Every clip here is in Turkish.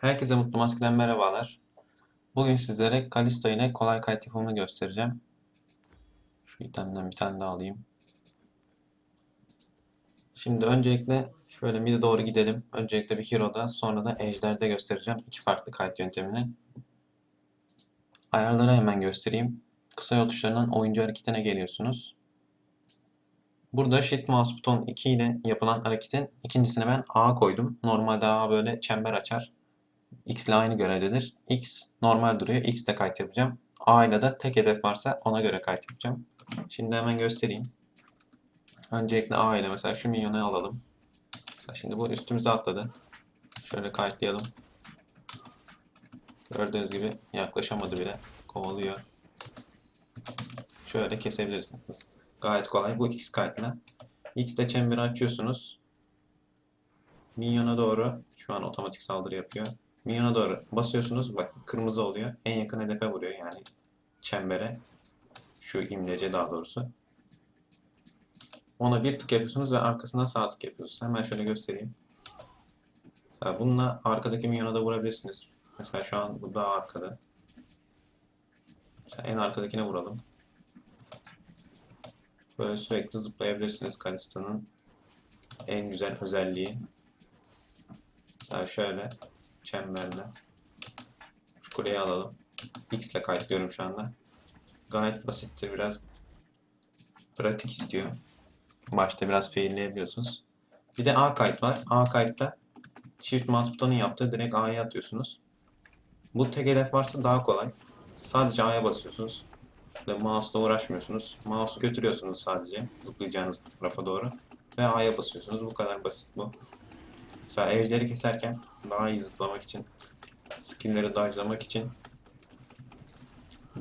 Herkese Mutlu Maske'den merhabalar. Bugün sizlere Kalista ile kolay kayıt yapımını göstereceğim. Şu itemden bir tane daha alayım. Şimdi öncelikle şöyle mid'e doğru gidelim. Öncelikle bir Hero'da sonra da Ejder'de göstereceğim. iki farklı kayıt yöntemini. Ayarları hemen göstereyim. Kısa yol tuşlarından oyuncu hareketine geliyorsunuz. Burada Shift Mouse buton 2 ile yapılan hareketin ikincisine ben A koydum. Normalde A böyle çember açar. X ile aynı görevdedir. X normal duruyor. X de kayıt yapacağım. A ile de tek hedef varsa ona göre kayıt yapacağım. Şimdi hemen göstereyim. Öncelikle A ile mesela şu minyonu alalım. Mesela şimdi bu üstümüze atladı. Şöyle kayıtlayalım. Gördüğünüz gibi yaklaşamadı bile. Kovalıyor. Şöyle kesebilirsiniz. Gayet kolay. Bu X kayıtla. X'de çemberi açıyorsunuz. Minyona doğru şu an otomatik saldırı yapıyor. Minyona doğru basıyorsunuz. Bak kırmızı oluyor. En yakın hedefe vuruyor yani çembere. Şu imlece daha doğrusu. Ona bir tık yapıyorsunuz ve arkasına sağ tık yapıyorsunuz. Hemen şöyle göstereyim. Mesela bununla arkadaki minyona da vurabilirsiniz. Mesela şu an bu daha arkada. Mesela en arkadakine vuralım. Böyle sürekli zıplayabilirsiniz Kalista'nın en güzel özelliği. Mesela şöyle çemberle kuleyi alalım. X ile kayıtlıyorum şu anda. Gayet basittir biraz pratik istiyor. Başta biraz failleyebiliyorsunuz. Bir de A kayıt var. A kayıtta Shift mouse butonun yaptığı direkt A'ya atıyorsunuz. Bu tek hedef varsa daha kolay. Sadece A'ya basıyorsunuz. Ve mouse'la uğraşmıyorsunuz. Mouse'u götürüyorsunuz sadece zıplayacağınız tarafa doğru. Ve A'ya basıyorsunuz. Bu kadar basit bu. Mesela ejderi keserken daha iyi zıplamak için, skill'leri dodge'lamak için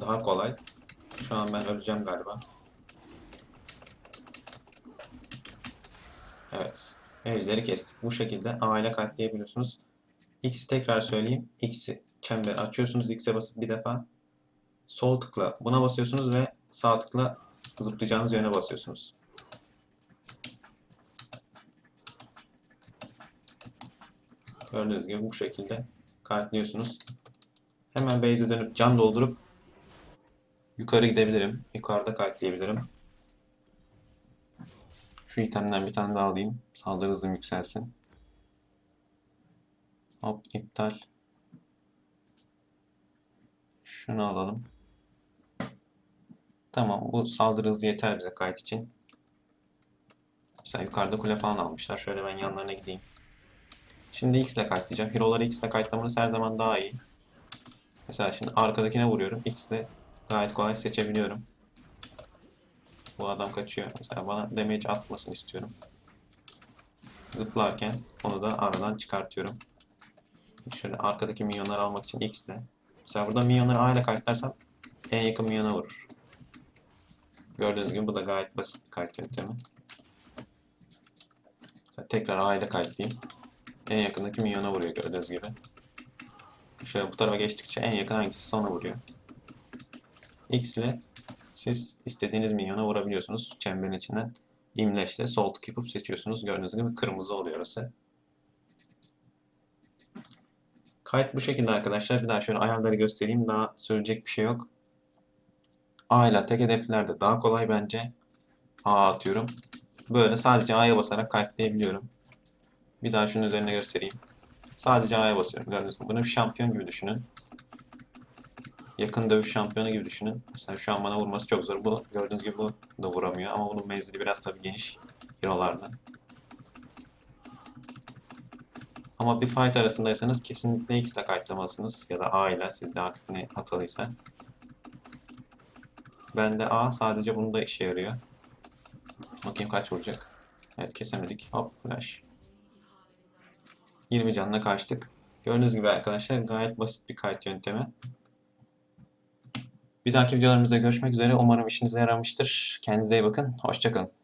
daha kolay. Şu an ben öleceğim galiba. Evet. Ejderi kestik. Bu şekilde A ile katlayabiliyorsunuz. X'i tekrar söyleyeyim. X'i çember açıyorsunuz. X'e basıp bir defa sol tıkla buna basıyorsunuz ve sağ tıkla zıplayacağınız yöne basıyorsunuz. Gördüğünüz gibi bu şekilde kayıtlıyorsunuz. Hemen base'e dönüp can doldurup yukarı gidebilirim. Yukarıda kayıtlayabilirim. Şu itemden bir tane daha alayım. Saldırı hızım yükselsin. Hop iptal. Şunu alalım. Tamam bu saldırı hızı yeter bize kayıt için. Mesela yukarıda kule falan almışlar. Şöyle ben yanlarına gideyim. Şimdi X ile kayıtlayacağım. Hero'ları X ile kayıtlamanız her zaman daha iyi. Mesela şimdi arkadakine vuruyorum. X ile gayet kolay seçebiliyorum. Bu adam kaçıyor. Mesela bana damage atmasını istiyorum. Zıplarken onu da aradan çıkartıyorum. Şöyle arkadaki minyonları almak için X ile. Mesela burada minyonları A ile kayıtlarsam en yakın minyona vurur. Gördüğünüz gibi bu da gayet basit bir kayıt yöntemi. Mesela tekrar A ile kayıtlayayım. En yakındaki minyona vuruyor gördüğünüz gibi. Şöyle bu tarafa geçtikçe en yakın hangisi ona vuruyor. X ile siz istediğiniz minyona vurabiliyorsunuz. Çemberin içinden imleçle sol tık yapıp seçiyorsunuz. Gördüğünüz gibi kırmızı oluyor orası. Kayıt bu şekilde arkadaşlar. Bir daha şöyle ayarları göstereyim. Daha söyleyecek bir şey yok. A ile tek hedeflerde daha kolay bence. A atıyorum. Böyle sadece A'ya basarak kayıtlayabiliyorum. Bir daha şunun üzerine göstereyim. Sadece A'ya basıyorum. Gördüğünüz gibi. Bunu bir şampiyon gibi düşünün. Yakın dövüş şampiyonu gibi düşünün. Mesela şu an bana vurması çok zor. Bu gördüğünüz gibi bu da vuramıyor. Ama bunun menzili biraz tabii geniş. Hero'larda. Ama bir fight arasındaysanız kesinlikle X ile kayıtlamalısınız. Ya da A ile sizde artık ne atalıysa. Bende A sadece bunda işe yarıyor. Bakayım kaç vuracak. Evet kesemedik. Hop flash. 20 canla kaçtık. Gördüğünüz gibi arkadaşlar gayet basit bir kayıt yöntemi. Bir dahaki videolarımızda görüşmek üzere. Umarım işinize yaramıştır. Kendinize iyi bakın. Hoşçakalın.